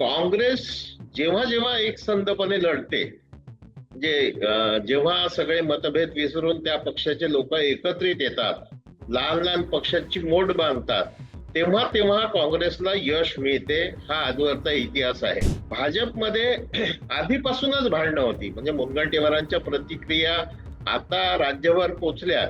काँग्रेस जेव्हा जेव्हा एकसंधपणे लढते जे जेव्हा सगळे मतभेद विसरून त्या पक्षाचे लोक एकत्रित येतात लहान लहान पक्षाची मोड बांधतात तेव्हा तेव्हा काँग्रेसला यश मिळते हा आजवरचा इतिहास आहे. भाजपमध्ये आधीपासूनच भांडणं होती. म्हणजे मुनगंटीवारांच्या प्रतिक्रिया आता राज्यभर पोचल्या.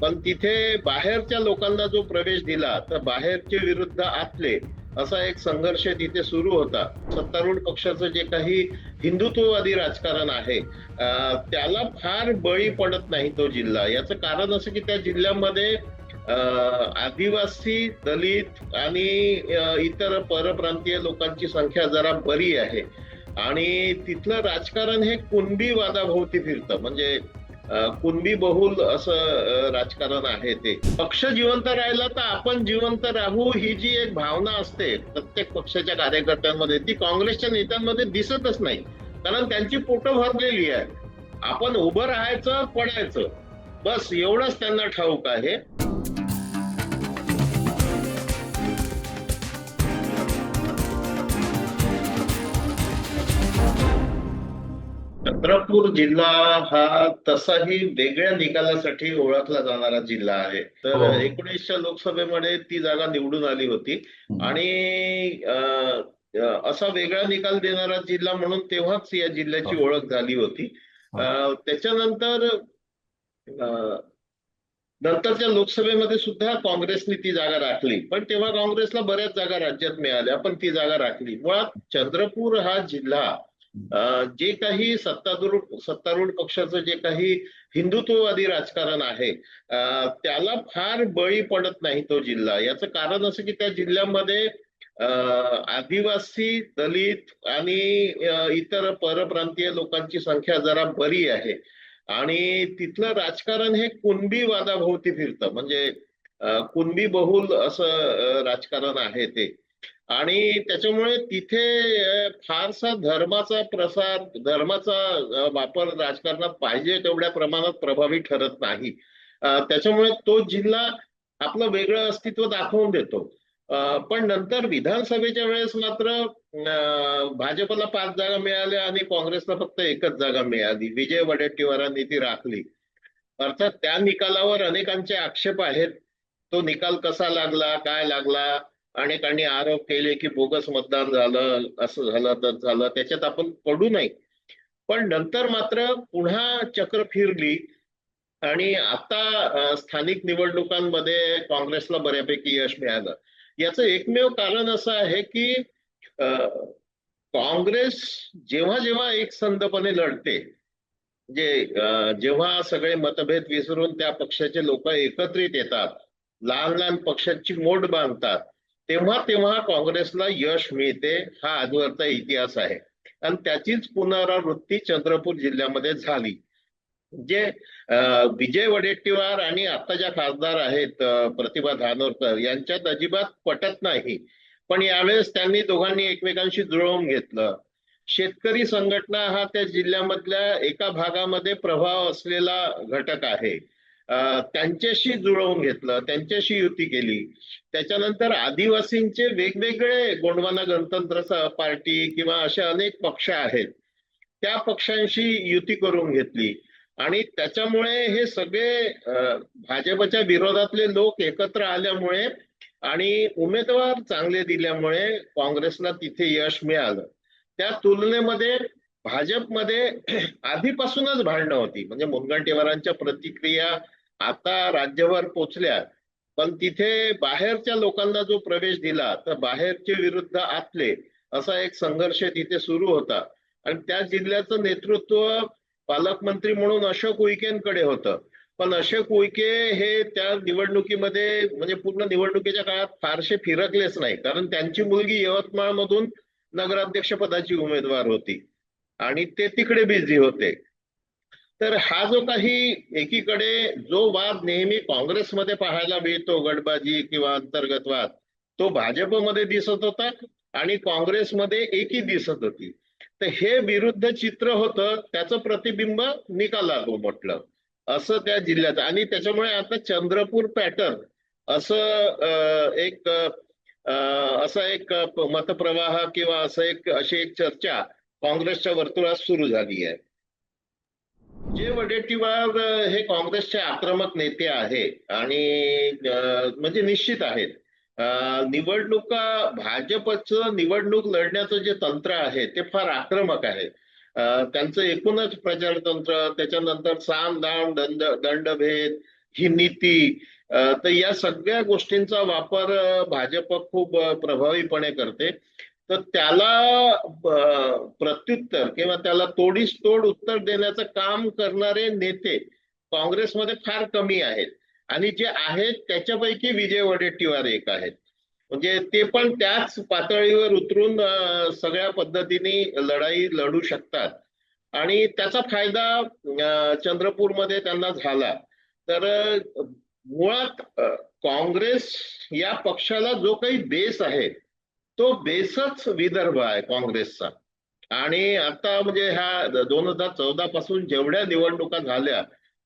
पण तिथे बाहेरच्या लोकांना जो प्रवेश दिला तर बाहेरचे विरुद्ध आतले असा एक संघर्ष तिथे सुरू होता. सत्तारूढ पक्षाचं जे काही हिंदुत्ववादी राजकारण आहे त्याला फार बळी पडत नाही तो जिल्हा. याचं कारण असं की त्या जिल्ह्यामध्ये अं, आदिवासी दलित आणि इतर परप्रांतीय लोकांची संख्या जरा बरी आहे. आणि तिथलं राजकारण हे कुणबी वादाभोवती फिरतं. म्हणजे कुणबी बहुल असं राजकारण आहे ते. पक्ष जिवंत राहिला तर आपण जिवंत राहू ही जी एक भावना असते प्रत्येक पक्षाच्या कार्यकर्त्यांमध्ये ती काँग्रेसच्या नेत्यांमध्ये दिसतच नाही. कारण त्यांची पोटं भरलेली आहे आपण उभं राहायचं पडायचं. बस एवढंच त्यांना ठाऊक आहे. चंद्रपूर जिल्हा हा तसाही वेगळ्या निकालासाठी ओळखला जाणारा जिल्हा आहे तर हो. एकोणीसच्या लोकसभेमध्ये ती जागा निवडून आली होती. आणि असा वेगळा निकाल देणारा जिल्हा म्हणून तेव्हाच या जिल्ह्याची हो. ओळख झाली होती हो. त्याच्यानंतर नंतरच्या लोकसभेमध्ये सुद्धा काँग्रेसने ती जागा राखली पण तेव्हा काँग्रेसला बऱ्याच जागा राज्यात मिळाल्या पण ती जागा राखली मुळात चंद्रपूर हा जिल्हा जे काही सत्तारूढ सत्तारूढ पक्षाचं जे काही हिंदुत्ववादी राजकारण आहे त्याला फार बळी पडत नाही तो जिल्हा. याचं कारण असं की त्या जिल्ह्यामध्ये आदिवासी दलित आणि इतर परप्रांतीय लोकांची संख्या जरा बरी आहे. आणि तिथलं राजकारण हे कुणबी वादाभोवती फिरतं. म्हणजे कुणबी बहुल असं राजकारण आहे ते. आणि त्याच्यामुळे तिथे फारसा धर्माचा प्रसार धर्माचा वापर राजकारणात पाहिजे तेवढ्या प्रमाणात प्रभावी ठरत नाही. त्याच्यामुळे तो जिल्हा आपलं वेगळं अस्तित्व दाखवून देतो. पण नंतर विधानसभेच्या वेळेस मात्र भाजपला पाच जागा मिळाल्या आणि काँग्रेसला फक्त एकच जागा मिळाली. विजय वडेट्टीवारांनी ती राखली. अर्थात त्या निकालावर अनेकांचे आक्षेप आहेत. तो निकाल कसा लागला काय लागला? अनेकांनी आरोप केले की बोगस मतदान झालं असं झालं तर झालं त्याच्यात आपण पडू नाही. पण नंतर मात्र पुन्हा चक्र फिरली आणि आता स्थानिक निवडणुकांमध्ये काँग्रेसला बऱ्यापैकी यश मिळालं. याचं एकमेव कारण असं आहे की काँग्रेस जेव्हा जेव्हा एकसंधपणे लढते जे जेव्हा सगळे मतभेद विसरून त्या पक्षाचे लोक एकत्रित येतात लहान लहान पक्षांची मोड बांधतात तेव्हा तेव्हा काँग्रेसला यश मिळते हा आजवरचा इतिहास आहे. आणि त्याचीच पुनरावृत्ती चंद्रपूर जिल्ह्यामध्ये झाली. जे विजय वडेट्टीवार आणि आता ज्या खासदार आहेत प्रतिभा धानोरकर यांच्यात अजिबात पटत नाही. पण यावेळेस त्यांनी दोघांनी एकमेकांशी जुळवून घेतलं. शेतकरी संघटना हा त्या जिल्ह्यामधल्या एका भागामध्ये प्रभाव असलेला घटक आहे. त्यांच्याशी जुळवून घेतलं त्यांच्याशी युती केली. त्याच्यानंतर आदिवासींचे वेगवेगळे गोंडवाना गणतंत्र पार्टी किंवा असे अनेक पक्ष आहेत त्या पक्षांशी युती करून घेतली. आणि त्याच्यामुळे हे सगळे भाजपच्या विरोधातले लोक एकत्र आल्यामुळे आणि उमेदवार चांगले दिल्यामुळे काँग्रेसला तिथे यश मिळालं. त्या तुलनेमध्ये भाजपमध्ये आधीपासूनच भांडणं होती. म्हणजे मुनगंटीवारांच्या प्रतिक्रिया आता राज्यभर पोचल्या पण तिथे बाहेरच्या लोकांना जो प्रवेश दिला तर बाहेरचे विरुद्ध आतले असा एक संघर्ष तिथे सुरू होता. आणि त्या जिल्ह्याचं नेतृत्व पालकमंत्री म्हणून अशोक उईकेंकडे होतं. पण अशोक उईके हे त्या निवडणुकीमध्ये म्हणजे पूर्ण निवडणुकीच्या काळात फारसे फिरकलेच नाही. कारण त्यांची मुलगी यवतमाळमधून नगराध्यक्ष पदाची उमेदवार होती. आणि ते तिकडे बिझी होते. तर हा जो काही एकीकडे जो वाद नेहमी काँग्रेसमध्ये पाहायला मिळतो गटबाजी किंवा अंतर्गत वाद तो भाजपमध्ये दिसत होता आणि काँग्रेसमध्ये एकी दिसत होती. तर हे विरुद्ध चित्र होतं त्याचं प्रतिबिंब निकालात म्हटलं. असं त्या जिल्ह्यात आणि त्याच्यामुळे आता चंद्रपूर पॅटर्न असं एक असा एक मतप्रवाह किंवा असं एक अशी एक चर्चा काँग्रेसच्या वर्तुळात सुरू झाली आहे. जे वडेट्टीवार हे काँग्रेसचे आक्रमक नेते आहे आणि म्हणजे निश्चित आहेत. निवडणुका भाजपचं निवडणूक लढण्याचं जे तंत्र आहे ते फार आक्रमक आहे. त्यांचं एकूणच प्रचार तंत्र त्याच्यानंतर साम दाम दंड दंडभेद ही नीती तर या सगळ्या गोष्टींचा वापर भाजप खूप प्रभावीपणे करते. तर त्याला प्रत्युत्तर किंवा त्याला तोडीस तोड उत्तर देण्याचं काम करणारे नेते काँग्रेसमध्ये फार कमी आहेत. आणि जे आहेत त्याच्यापैकी विजय वडेट्टीवार एक आहेत. म्हणजे ते पण त्याच पातळीवर उतरून सगळ्या पद्धतीने लढाई लढू शकतात. आणि त्याचा फायदा चंद्रपूरमध्ये त्यांना झाला. तर मुळात काँग्रेस या पक्षाला जो काही बेस आहे तो बेसच विदर्भ आहे काँग्रेसचा. आणि आता म्हणजे ह्या दोन हजार चौदा पासून जेवढ्या निवडणुका झाल्या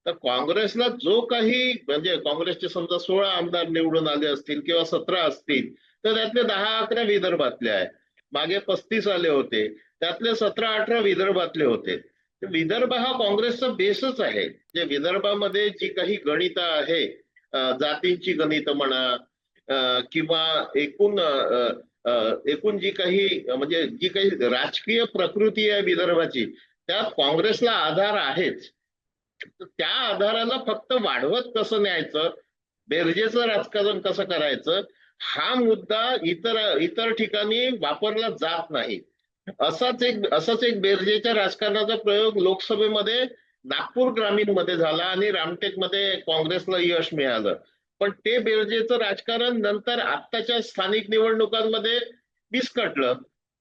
तर काँग्रेसला जो काही म्हणजे काँग्रेसचे समजा सोळा आमदार निवडून आले असतील किंवा सतरा असतील तर त्यातले दहा अकरा विदर्भातले आहे. मागे पस्तीस आले होते त्यातले सतरा अठरा विदर्भातले होते. विदर्भ हा काँग्रेसचा बेसच आहे. जे विदर्भामध्ये जी काही गणित आहे जातींची गणित म्हणा किंवा एकूण एकूण जी काही म्हणजे जी काही राजकीय प्रकृती आहे विदर्भाची त्यात काँग्रेसला आधार आहेच. त्या आधाराला फक्त वाढवत कसं न्यायचं? बेरजेचं राजकारण कसं करायचं? हा मुद्दा इतर इतर ठिकाणी वापरला जात नाही. असाच एक असाच एक बेरजेच्या राजकारणाचा प्रयोग लोकसभेमध्ये नागपूर ग्रामीणमध्ये झाला आणि रामटेकमध्ये काँग्रेसला यश मिळालं. पण ते बेरजेचं राजकारण नंतर आत्ताच्या स्थानिक निवडणुकांमध्ये विस्कटलं.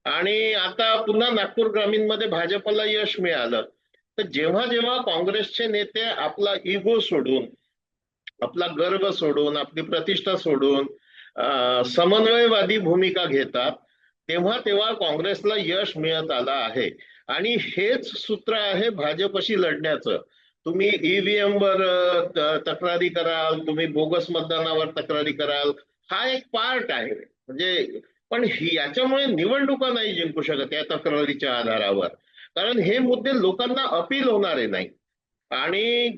आणि आता पुन्हा नागपूर ग्रामीणमध्ये भाजपला यश मिळालं. तर जेव्हा जेव्हा काँग्रेसचे नेते आपला इगो सोडून आपला गर्व सोडून आपली प्रतिष्ठा सोडून समन्वयवादी भूमिका घेतात तेव्हा तेव्हा काँग्रेसला यश मिळत आलं आहे. आणि हेच सूत्र आहे भाजपशी लढण्याचं. तुम्ही ईव्हीएम वर तक्रारी कराल तुम्ही बोगस मतदानावर तक्रारी कराल हा एक पार्ट आहे. म्हणजे पण याच्यामुळे निवडणुका नाही जिंकू शकत या तक्रारीच्या आधारावर. कारण हे मुद्दे लोकांना अपील होणारे नाही. आणि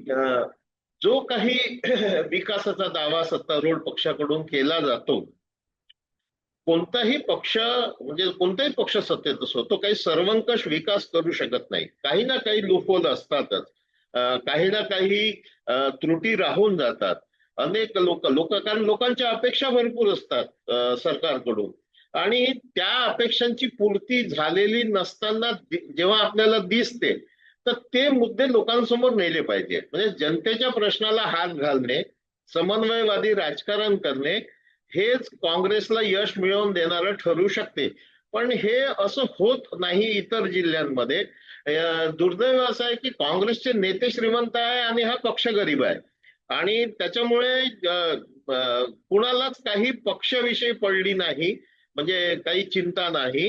जो काही विकासाचा दावा सत्तारूढ पक्षाकडून केला जातो कोणताही पक्ष म्हणजे कोणताही पक्ष सत्तेत असो तो काही सर्वंकष विकास करू शकत नाही. काही ना काही लुफोल असतातच. काही ना काही त्रुटी राहून जातात. अनेक लोक लोक कारण लोकांच्या अपेक्षा भरपूर असतात सरकारकडून. आणि त्या अपेक्षांची पूर्ती झालेली नसताना जेव्हा आपल्याला दिसते तर ते मुद्दे लोकांसमोर नेले पाहिजे. म्हणजे जनतेच्या प्रश्नाला हात घालणे समन्वयवादी राजकारण करणे हेच काँग्रेसला यश मिळवून देणारं ठरू शकते. पण हे असं होत नाही इतर जिल्ह्यांमध्ये. दुर्दैव असं आहे की काँग्रेसचे नेते श्रीमंत आहे आणि हा पक्ष गरीब आहे. आणि त्याच्यामुळे कुणालाच काही पक्षविषयी पडली नाही म्हणजे काही चिंता नाही.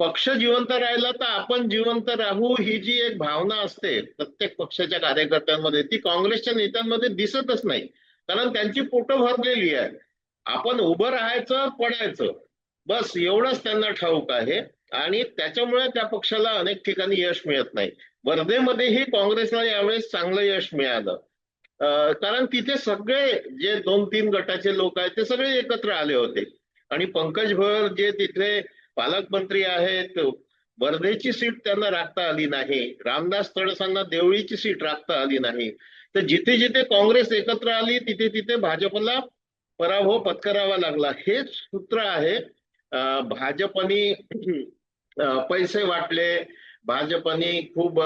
पक्ष जिवंत राहिला तर आपण जिवंत राहू ही जी एक भावना असते प्रत्येक पक्षाच्या कार्यकर्त्यांमध्ये ती काँग्रेसच्या नेत्यांमध्ये दिसतच नाही. कारण त्यांची पोटं भरलेली आहे आपण उभं राहायचं पडायचं. बस एवढंच त्यांना ठाऊक आहे. आणि त्याच्यामुळे त्या पक्षाला अनेक ठिकाणी यश मिळत नाही. वर्धेमध्येही काँग्रेसला यावेळेस चांगलं यश मिळालं. कारण तिथे सगळे जे दोन तीन गटाचे लोक आहेत ते सगळे एकत्र आले होते. आणि पंकज भर जे तिथले पालकमंत्री आहेत वर्धेची सीट त्यांना राखता आली नाही. रामदास तडसांना देवळीची सीट राखता आली नाही. तर जिथे जिथे काँग्रेस एकत्र आली तिथे तिथे भाजपला पराभव पत्करावा लागला. हेच सूत्र आहे. भाजपनी पैसे वाटले. भाजपनी खूप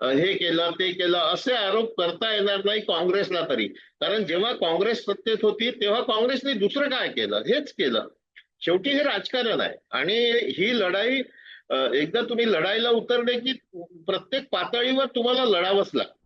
हे केलं ते केलं असे आरोप करता येणार नाही काँग्रेसला तरी. कारण जेव्हा काँग्रेस सत्तेत होती तेव्हा काँग्रेसने दुसरं काय केलं? हेच केलं. शेवटी हे राजकारण आहे. आणि ही लढाई एकदा तुम्ही लढाईला उतरले की प्रत्येक पातळीवर तुम्हाला लढावंच लागतं.